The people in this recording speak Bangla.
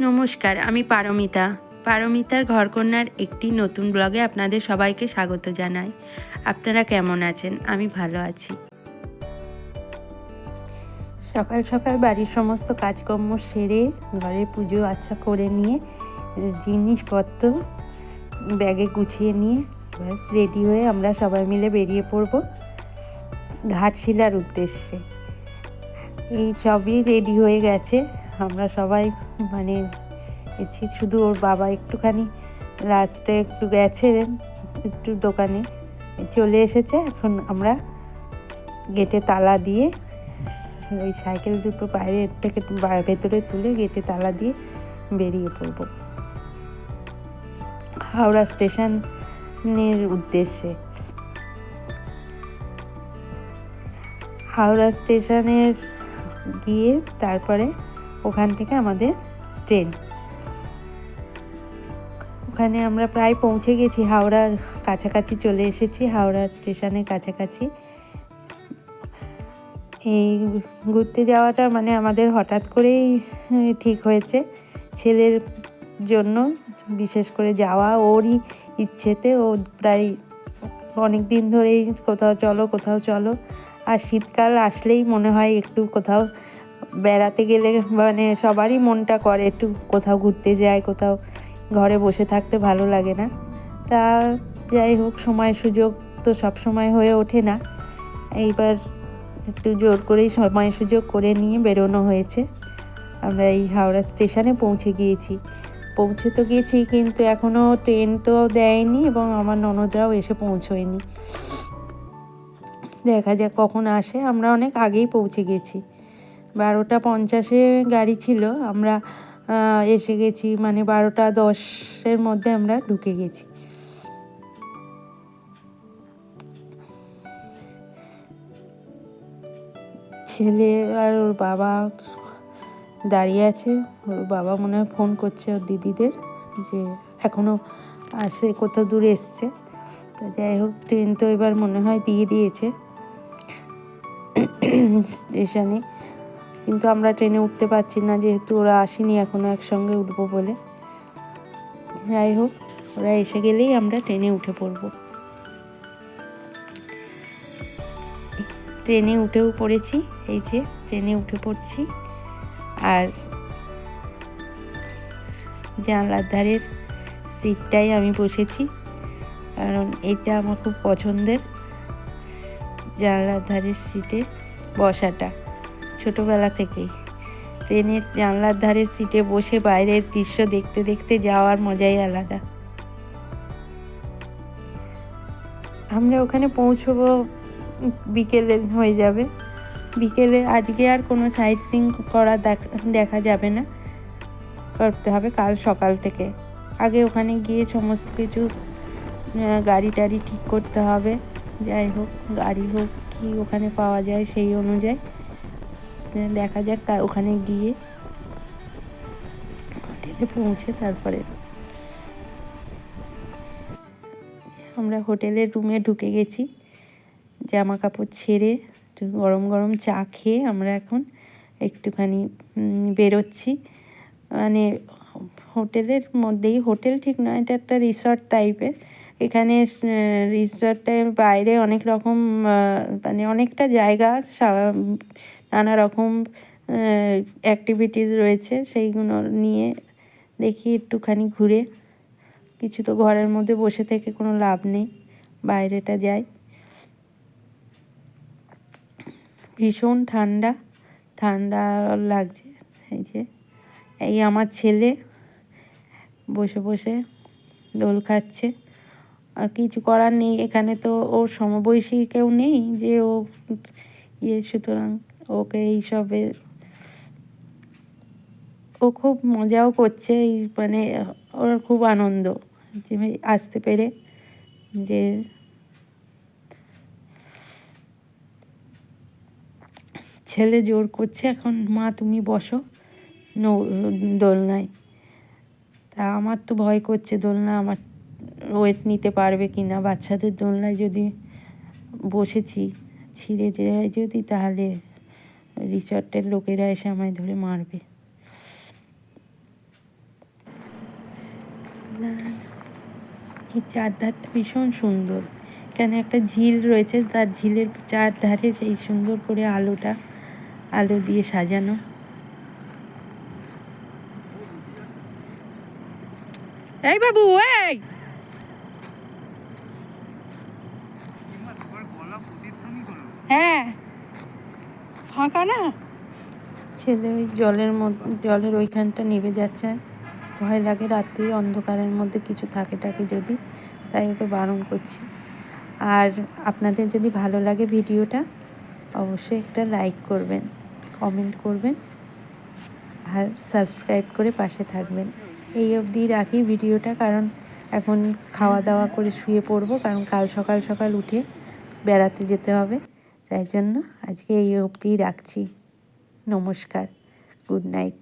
নমস্কার, আমি পারমিতা। পারমিতার ঘরকন্যার একটি নতুন ব্লগে আপনাদের সবাইকে স্বাগত জানাই। আপনারা কেমন আছেন? আমি ভালো আছি। সকাল সকাল বাড়ির সমস্ত কাজকর্ম সেরে ঘরের পুজো আচ্ছা করে নিয়ে, জিনিসপত্র ব্যাগে গুছিয়ে নিয়ে রেডি হয়ে আমরা সবাই মিলে বেরিয়ে পড়ব ঘাটশিলার উদ্দেশ্যে। এই সবই রেডি হয়ে গেছে। আমরা সবাই মানে শুধু ওর বাবা একটুখানি লাস্টে একটু গেছে, একটু দোকানে চলে এসেছে। এখন আমরা গেটে তালা দিয়ে ওই সাইকেল দুটো বাইরে থেকে ভেতরে তুলে গেটে তালা দিয়ে বেরিয়ে পড়ব। হাওড়া স্টেশনের উদ্দেশ্যে। হাওড়া স্টেশনের গিয়ে তারপরে ওখান থেকে আমাদের ট্রেন। ওখানে আমরা প্রায় পৌঁছে গেছি হাওড়ার কাছাকাছি চলে এসেছি, হাওড়া স্টেশনের কাছাকাছি। এই ঘুরতে যাওয়াটা মানে আমাদের হঠাৎ করেই ঠিক হয়েছে। ছেলের জন্য বিশেষ করে যাওয়া ওরই ইচ্ছেতে, ও প্রায় অনেক দিন ধরেই কোথাও চলো কোথাও চলো। আর শীতকাল আসলেই মনে হয় একটু কোথাও বেড়াতে গেলে মানে সবারই মনটা করে একটু কোথাও ঘুরতে যায়, কোথাও ঘরে বসে থাকতে ভালো লাগে না। তা যাই হোক, সময় সুযোগ তো সব সময় হয়ে ওঠে না। এইবার একটু জোর করেই সময় সুযোগ করে নিয়ে বেরোনো হয়েছে। আমরা এই হাওড়া স্টেশনে পৌঁছে গিয়েছি। পৌঁছে তো গিয়েছি, কিন্তু এখনও ট্রেন তো দেয়নি এবং আমার ননদরাও এসে পৌঁছোয়নি। দেখা যাক কখন আসে। আমরা অনেক আগেই পৌঁছে গেছি। বারোটা পঞ্চাশে গাড়ি ছিল। আমরা এসে গেছি মানে বারোটা দশের মধ্যে আমরা ঢুকে গেছি। ছেলে আর ওর বাবা দাঁড়িয়ে আছে। ওর বাবা মনে হয় ফোন করছে ওর দিদিদের যে এখনও আসে, কোথাও দূরে এসছে। তো যাই হোক, ট্রেন তো এবার মনে হয় দিয়ে দিয়েছে। স্টেশনে কিন্তু আমরা ট্রেনে উঠতে পারছি না, যেহেতু ওরা আসেনি এখনও একসঙ্গে উঠবো বলে। যাই হোক, ওরা এসে গেলেই আমরা ট্রেনে উঠে পড়ব। ট্রেনে উঠেও পড়েছি, এই যে ট্রেনে উঠে পড়ছি। আর জানলার ধারের সিটটাই আমি বসেছি, কারণ এটা আমার খুব পছন্দের জানলার ধারের সিটে বসাটা। ছোটোবেলা থেকেই। ট্রেনের জানলার ধারের সিটে বসে বাইরের দৃশ্য দেখতে দেখতে যাওয়ার মজাই আলাদা। আমরা ওখানে পৌঁছবো বিকেলে হয়ে যাবে। বিকেলে আজকে আর কোনো সাইট সিং করা দেখ- যাবে না। করতে হবে কাল সকাল থেকে। আগে ওখানে গিয়ে সমস্ত কিছু গাড়ি টাড়ি ঠিক করতে হবে। যাই হোক, গাড়ি হোক কি ওখানে পাওয়া যায় সেই অনুযায়ী। দেখা যাক ওখানে গিয়ে হোটেলে পৌঁছে তারপরে। আমরা হোটেলের রুমে ঢুকে গেছি জামা কাপড় ছেড়ে গরম গরম চা খেয়ে আমরা এখন একটুখানি বেরোচ্ছি। মানে হোটেলের মধ্যেই, হোটেল ঠিক নয়, এটা একটা রিসর্ট টাইপের। এখানে রিসর্টের বাইরে অনেক রকম মানে অনেকটা জায়গা নানা রকম অ্যাক্টিভিটিস রয়েছে সেইগুলো নিয়ে দেখি একটুখানি ঘুরে। কিছু তো ঘরের মধ্যে বসে থেকে কোনো লাভ নেই, বাইরেটা যাই। ভীষণ ঠান্ডা ঠান্ডা লাগছে, এই যে, এই আমার ছেলে বসে বসে দোল খাচ্ছে। আর কিছু করার নেই। এখানে তো ওর সমবয়সী কেউ নেই যে ও ইয়ে সুতরাং ওকে এইসবের ও খুব মজাও করছে। এই মানে ওর খুব আনন্দ যে আসতে পেরে যে ছেলে জোর করছে, এখন মা তুমি বসো নৌ, দোলনায়। তা আমার তো ভয় করছে দোলনা, আমার ওয়েট নিতে পারবে কি না বাচ্চাদের দোলনায় যদি বসেছি, ছিঁড়ে যায় যদি, তাহলে রিসর্টের লোকেরা এসে আমায় ধরে মারবে। এই চারধারটা ভীষণ সুন্দর। কেন একটা ঝিল রয়েছে, তার ঝিলের চারধারে সেই সুন্দর করে আলোটা, আলো দিয়ে সাজানো। এই বাবু, এই! হ্যাঁ। ফাঁকা না? ছেলে ওই জলের মধ্যে জলের ওইখানটা নেমে যাচ্ছে। ভয় লাগে রাত্রির অন্ধকারের মধ্যে কিছু থাকে টাকে যদি, তাই ওকে বারণ করছি। আর আপনাদের যদি ভালো লাগে ভিডিওটা, অবশ্যই একটা লাইক করবেন, কমেন্ট করবেন, আর সাবস্ক্রাইব করে পাশে থাকবেন। এই অবধি রাখি ভিডিওটা, কারণ এখন খাওয়া দাওয়া করে শুয়ে পড়ব, কারণ কাল সকাল সকাল উঠে বেড়াতে যেতে হবে। তাই জন্য আজকে এই অবধিই রাখছি। নমস্কার গুড নাইট।